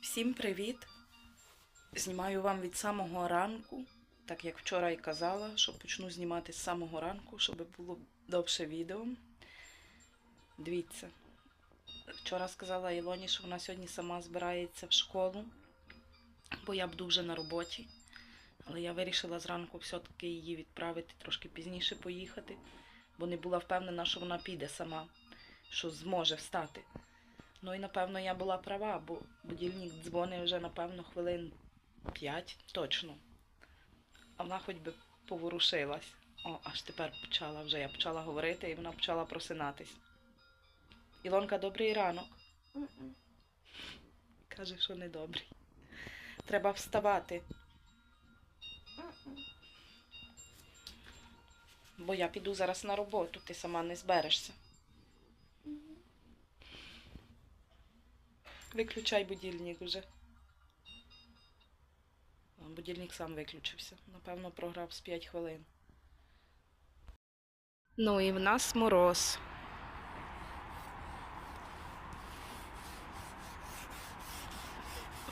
Всім привіт! Знімаю вам від самого ранку, так як вчора і казала, що почну знімати з самого ранку, щоб було довше відео. Дивіться, вчора сказала Ілоні, що вона сьогодні сама збирається в школу, бо я буду вже на роботі. Але я вирішила зранку все-таки її відправити трошки пізніше поїхати, бо не була впевнена, що вона піде сама, що зможе встати. Ну і напевно я була права, бо будильник дзвонить вже, напевно, хвилин 5 точно. А вона хоч би поворушилась. О, аж тепер почала вже. Я почала говорити і вона почала просинатись. Ілонка, добрий ранок. Каже, що не добрий. Треба вставати. Бо я піду зараз на роботу, ти сама не зберешся. Виключай будильник вже. А, Будильник сам виключився. Напевно, програв з 5 хвилин. Ну і в нас мороз.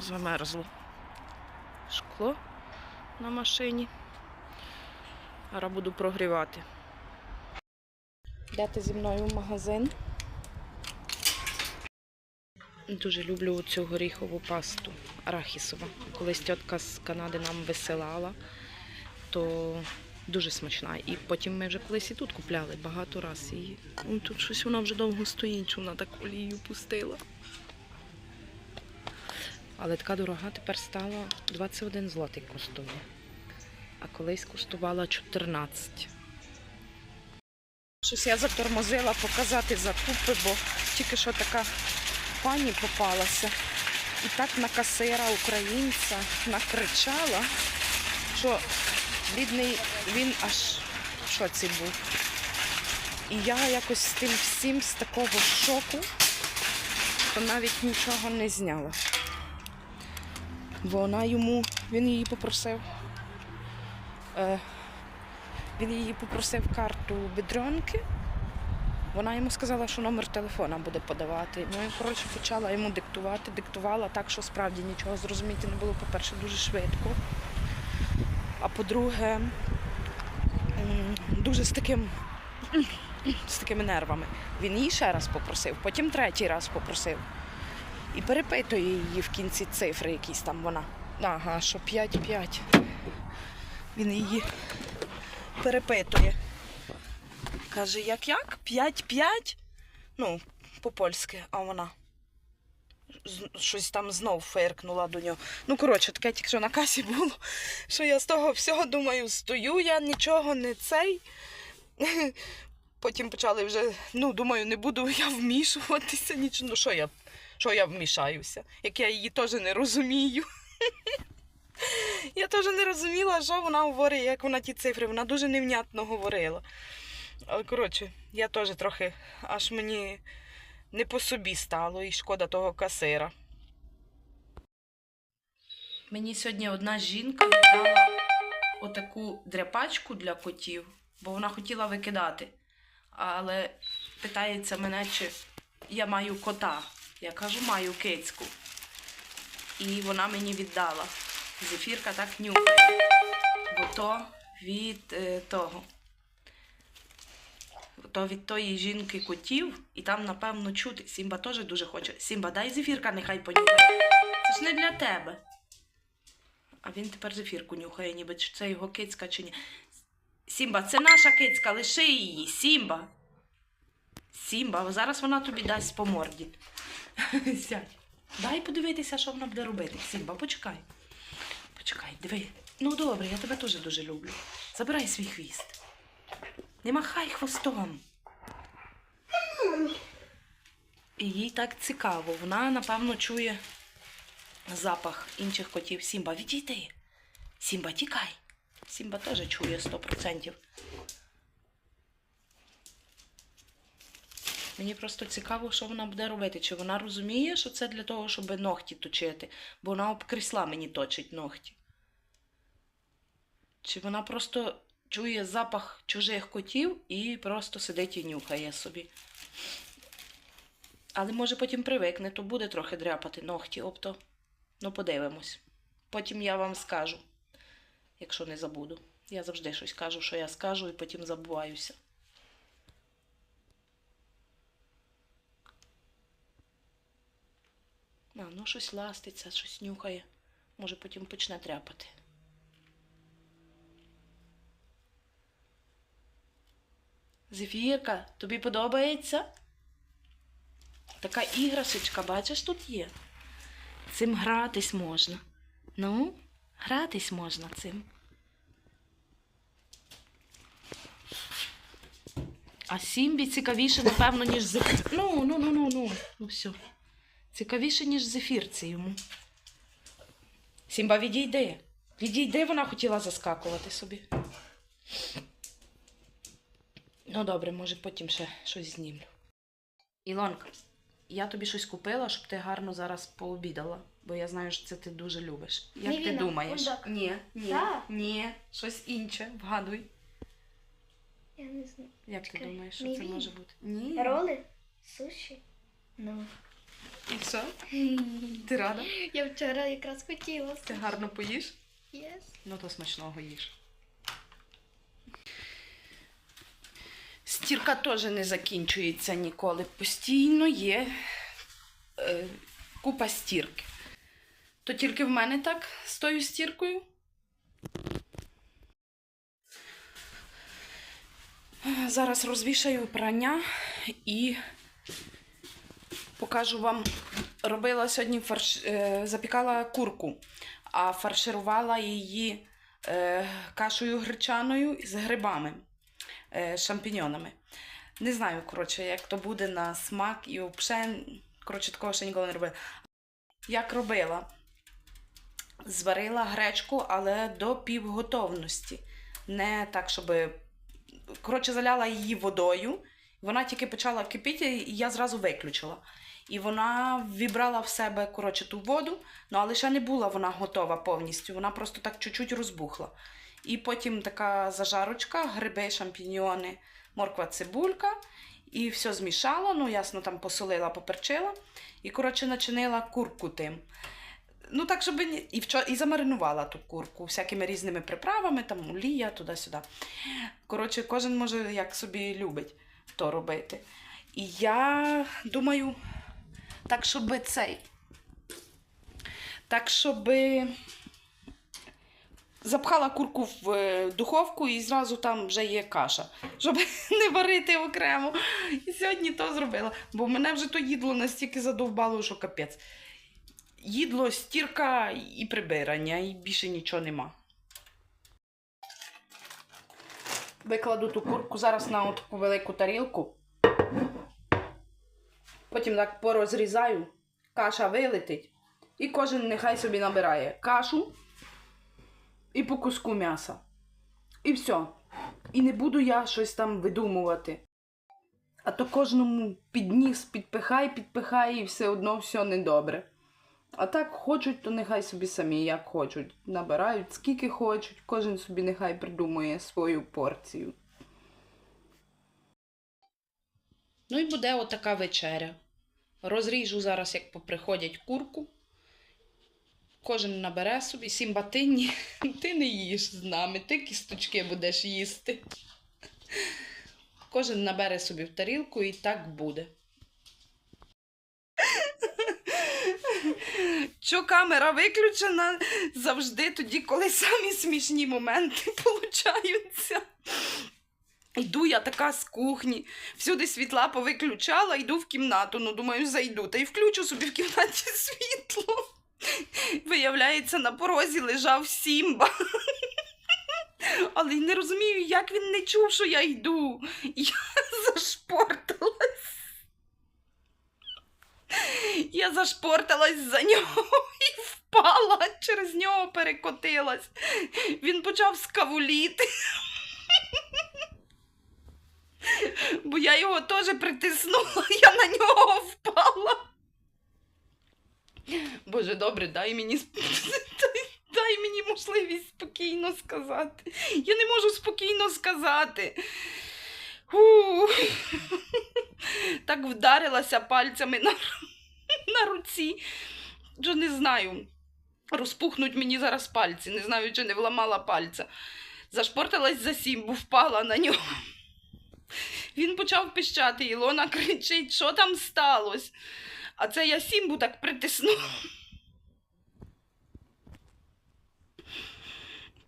Замерзло. Шкло на машині. Зараз буду прогрівати. Йдете зі мною в магазин. Дуже люблю цю горіхову пасту арахісова. Колись тітка з Канади нам висилала, то дуже смачна. І потім ми вже колись і тут купляли багато разів її. Ну, Тут щось вона вже довго стоїть, що вона так олію пустила. Але така дорога тепер стала 21 злотий коштує. А колись коштувала 14. Щось я затормозила показати закупи, бо тільки що така пані попалася. І так на касира українця накричала, що бідний він аж в шоці був. І я якось з тим всім з такого шоку, то навіть нічого не зняла. Бо вона йому, він її попросив. Е, він її попросив карту бедронки. Вона йому сказала, що номер телефона буде подавати. Ну, я, коротше, почала йому диктувати, диктувала так, що справді нічого зрозуміти не було, по-перше, дуже швидко. А по-друге, дуже з таким з такими нервами. Він її ще раз попросив, потім третій раз попросив. І перепитує її в кінці цифри якісь там вона. Ага, що 5-5. Він її перепитує. Каже, як як? П'ять-п'ять? Ну, по-польськи, а вона щось там знов фиркнула до нього. Ну, коротше, таке тільки що на касі було, що я з того всього думаю, стою я, нічого не цей. Потім почали вже, ну, думаю, не буду я вмішуватися, нічого. Ну, що я, що я вмішаюся, як я її теж не розумію. Я теж не розуміла, що вона говорить, як вона ті цифри. Вона дуже невнятно говорила. Але коротше, я теж трохи аж мені не по собі стало і шкода того касира. Мені сьогодні одна жінка віддала отаку дряпачку для котів, бо вона хотіла викидати. Але питається мене, чи я маю кота. Я кажу, маю кицьку. І вона мені віддала. Зефірка так нюхає. Бо то від е, того то від тої жінки котів, і там, напевно, чути. Сімба теж дуже хоче. Сімба, дай зефірка, нехай понюхає. Це ж не для тебе. А він тепер зефірку нюхає, ніби чи це його кицька чи ні. Сімба, це наша кицька, лиши її. Сімба. Сімба, зараз вона тобі дасть по морді. Сядь. Дай подивитися, що вона буде робити. Сімба, почекай. Почекай, диви. Ну добре, я тебе теж дуже люблю. Забирай свій хвіст. Не махай хвостом. І їй так цікаво. Вона, напевно, чує запах інших котів. Сімба, відійди. Сімба, тікай. Сімба теж чує 100%. Мені просто цікаво, що вона буде робити. Чи вона розуміє, що це для того, щоб ногті точити, бо вона об крісла мені точить ногті. Чи вона просто чує запах чужих котів і просто сидить і нюхає собі. Але може потім привикне, то буде трохи дряпати ногті, обто Ну, подивимось. Потім я вам скажу, якщо не забуду. Я завжди щось кажу, що я скажу, і потім забуваюся. А, ну щось ластиться, щось нюхає. Може потім почне тряпати. Зефірка, тобі подобається? Така іграшечка, бачиш, тут є. Цим гратись можна. Ну, гратись можна цим. А Сімбі цікавіше, напевно, ніж зефір. Ну, ну, ну, ну, ну. Ну все. Цікавіше, ніж зефірці йому. Сімба, відійди. Відійди, вона хотіла заскакувати собі. Ну, добре, може потім ще щось знімлю. Ілонка, я тобі щось купила, щоб ти гарно зараз пообідала, бо я знаю, що це ти дуже любиш. Як ти думаєш? бундак. Ні, ні, Так. ні, щось інше, вгадуй. Я не знаю. Як ти Чекай, думаєш, що це може бути? Ні. Роли? Суші? Ну. І все? Ти рада? Я вчора якраз хотіла. Ти гарно поїш? Yes. Ну то смачного їж. Стірка теж не закінчується ніколи. Постійно є е, купа стірки. То тільки в мене так з тою стіркою. Зараз розвішаю прання і покажу вам. Робила сьогодні фарш, е, запікала курку, а фарширувала її е, кашею гречаною з грибами, шампіньонами. Не знаю, коротше, як то буде на смак і взагалі, коротше, такого ще ніколи не робила. Як робила? Зварила гречку, але до півготовності. Не так, щоб. Коротше, заляла її водою. Вона тільки почала кипіти, і я зразу виключила. І вона вібрала в себе коротше, ту воду, ну але ще не була вона готова повністю. Вона просто так чуть-чуть розбухла. І потім така зажарочка, гриби, шампіньйони, морква, цибулька. І все змішала, ну, ясно, там посолила, поперчила. І, коротше, начинила курку тим. Ну, так, щоб і, вчо... і замаринувала ту курку всякими різними приправами, там олія, туди-сюди. Коротше, кожен може як собі любить то робити. І я думаю, так, щоб цей. Так, щоб запхала курку в е, духовку і зразу там вже є каша, щоб не варити окремо. І сьогодні то зробила. Бо мене вже то їдло настільки задовбало, що капець. Їдло, стірка і прибирання, і більше нічого нема. Викладу ту курку зараз на таку велику тарілку. Потім так порозрізаю, каша вилетить. І кожен нехай собі набирає кашу і по куску м'яса. І все. І не буду я щось там видумувати. А то кожному підніс, підпихай, підпихай, і все одно все недобре. А так хочуть, то нехай собі самі як хочуть. Набирають скільки хочуть, кожен собі нехай придумує свою порцію. Ну і буде отака вечеря. Розріжу зараз, як поприходять курку. Кожен набере собі сімба ти ні. Ти не їш з нами, ти кісточки будеш їсти. Кожен набере собі в тарілку і так буде. Що камера виключена завжди тоді, коли самі смішні моменти получаються. Йду я така з кухні, всюди світла повиключала, йду в кімнату. Ну, думаю, зайду та й включу собі в кімнаті світло. Виявляється, на порозі лежав Сімба. Але й не розумію, як він не чув, що я йду. Я зашпорталась. Я зашпорталась за нього і впала, через нього перекотилась. Він почав скавуліти. Бо я його теж притиснула, я на нього впала. Боже, добре, дай мені дай, мені можливість спокійно сказати. Я не можу спокійно сказати. Фу. Так вдарилася пальцями на, на руці. Що не знаю. Розпухнуть мені зараз пальці. Не знаю, чи не вламала пальця. Зашпортилась за сімбу, впала на нього. Він почав пищати, Ілона кричить, що там сталося. А це я сімбу так притиснула.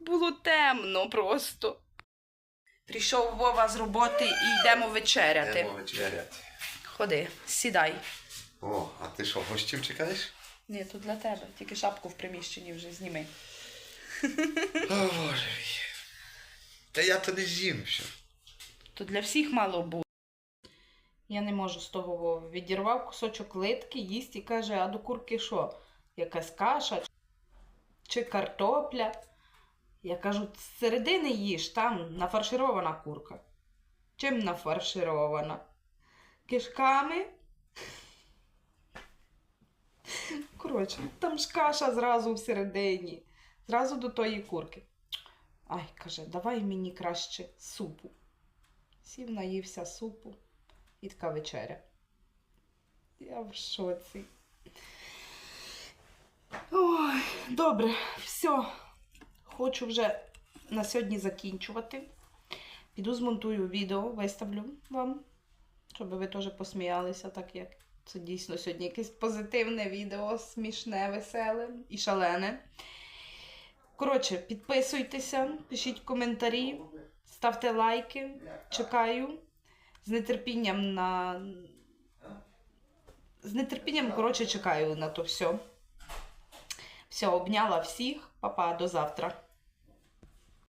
Було темно просто. Прийшов Вова з роботи і йдемо вечеряти. Йдемо вечеряти. Ходи, сідай. О, а ти що, гостів чекаєш? Ні, тут для тебе. Тільки шапку в приміщенні вже зніми. О, боже. Та я то не з'їм. То для всіх мало бути. Я не можу з того Відірвав кусочок литки, їсть і каже, а до курки що? Якась каша чи картопля? Я кажу, з середини їж, там нафарширована курка. Чим нафарширована? Кишками? Коротше, там ж каша зразу всередині, зразу до тої курки. Ай, каже, давай мені краще супу. Сів, наївся супу і така вечеря. Я в шоці. Ой, добре, все. Хочу вже на сьогодні закінчувати. Піду змонтую відео, виставлю вам, щоб ви теж посміялися, так як це дійсно сьогодні якесь позитивне відео, смішне, веселе і шалене. Коротше, підписуйтеся, пишіть коментарі, ставте лайки. Чекаю з нетерпінням на. З нетерпінням, коротше, чекаю на то все. Все, обняла всіх. Папа, до завтра.